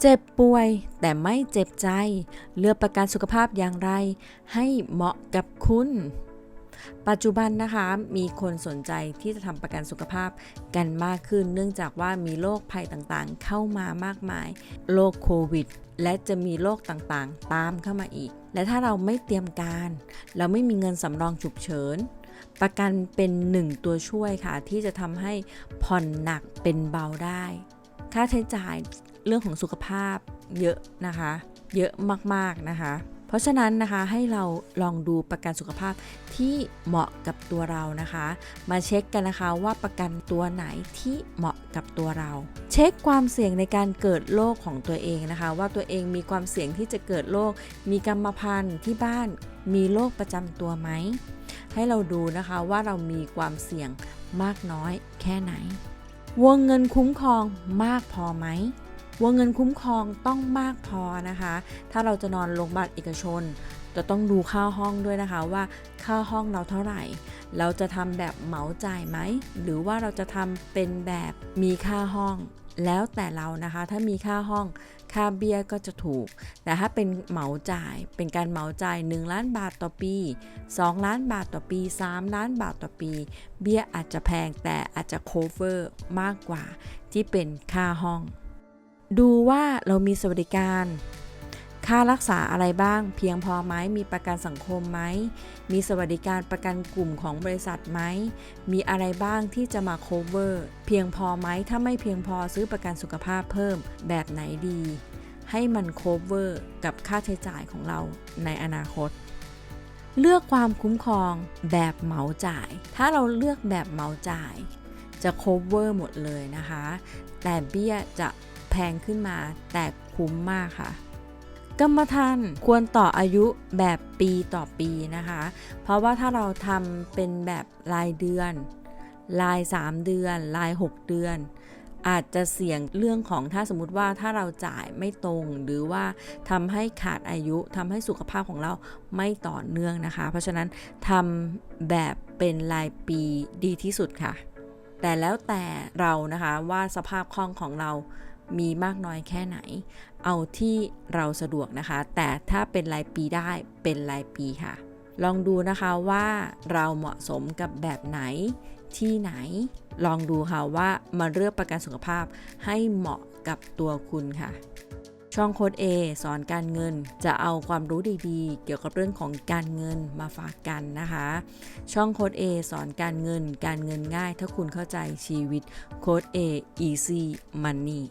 เจ็บป่วยแต่ไม่เจ็บใจ เลือกประกันสุขภาพอย่างไร ให้เหมาะกับคุณ ปัจจุบันนะคะมีคนสนใจที่จะทำประกันสุขภาพกันมากขึ้น เนื่องจากว่ามีโรคภัยต่างๆ เข้ามามากมายโรคโควิด และจะมีโรคต่างๆ ตามเข้ามาอีก และถ้าเราไม่เตรียมการ เราไม่มีเงินสำรองฉุกเฉินประกันเป็นหนึ่งตัวช่วยค่ะ ที่จะทำให้ผ่อนหนักเป็นเบาได้ ค่าใช้จ่าย เรื่องของสุขภาพเยอะนะคะ เยอะมากๆนะคะ เพราะฉะนั้นนะคะให้เราลองดูประกันสุขภาพที่เหมาะกับตัวเรานะคะ มาเช็คกันนะคะว่าประกันตัวไหนที่เหมาะกับตัวเรา เช็คความเสี่ยงในการเกิดโรคของตัวเองนะคะ ว่าตัวเองมีความเสี่ยงที่จะเกิดโรคมีกรรมพันธุ์ที่บ้านมีโรคประจำตัวไหมให้เราดูนะคะว่าเรามีความเสี่ยงมากน้อยแค่ไหน วงเงินคุ้มครองมากพอไหม วงเงินคุ้มครองต้องมากพอนะคะ ถ้าเราจะนอนโรงพยาบาลเอกชน จะต้องดูค่าห้องด้วยนะคะว่าค่าห้องเราเท่าไหร่ เราจะทำแบบเหมาจ่ายไหม หรือว่าเราจะทำเป็นแบบมีค่าห้องแล้วแต่เรานะคะถ้ามีค่าห้องค่าเบี้ยก็จะถูก แต่ถ้าเป็นเหมาจ่ายเป็นการเหมาจ่าย 1 ล้านบาทต่อปี 2 ล้านบาทต่อปี 3 ล้านบาทต่อปี เบี้ยอาจจะแพงแต่อาจจะ cover มากกว่าที่เป็นค่าห้อง ดูว่าเรามีสวัสดิการ ค่ารักษาอะไรบ้าง เพียงพอไหมมีประกันสังคมไหม มีสวัสดิการประกันกลุ่มของบริษัทไหม มีอะไรบ้างที่จะมา cover เพียงพอไหมถ้าไม่เพียงพอซื้อประกันสุขภาพเพิ่มแบบไหนดี ให้มัน cover กับค่าใช้จ่ายของเราในอนาคตเลือกความคุ้มครองแบบเหมาจ่าย ถ้าเราเลือกแบบเหมาจ่าย จะ cover หมดเลยนะคะ แต่เบี้ยจะ แพงขึ้นมา แต่คุ้มมากค่ะ กรรมธรรม์ควรต่ออายุแบบปีต่อปีนะคะ เพราะว่าถ้าเราทำเป็นแบบรายเดือน ราย 3 เดือน ราย 6 เดือนอาจจะเสี่ยงเรื่องของถ้าสมมติว่าถ้าเราจ่ายไม่ตรงหรือว่าทำให้ขาดอายุทำให้สุขภาพของเราไม่ต่อเนื่องนะคะ เพราะฉะนั้นทำแบบเป็นรายปีดีที่สุดค่ะ แต่แล้วแต่เรานะคะว่าสภาพคล่องของเรา มีมากน้อยแค่ไหน เอาที่เราสะดวกนะคะ แต่ถ้าเป็นรายปีได้เป็นรายปีค่ะ ลองดูนะคะว่าเราเหมาะสมกับแบบไหนที่ไหน ลองดูค่ะว่ามาเลือกประกันสุขภาพให้เหมาะกับตัวคุณค่ะช่องโค้ด A สอนการเงินจะเอาความรู้ดีๆ เกี่ยวกับเรื่องของการเงินมาฝากกันนะคะ ช่องโค้ด A สอนการเงิน การเงินง่าย ถ้าคุณเข้าใจชีวิตโค้ด A easy money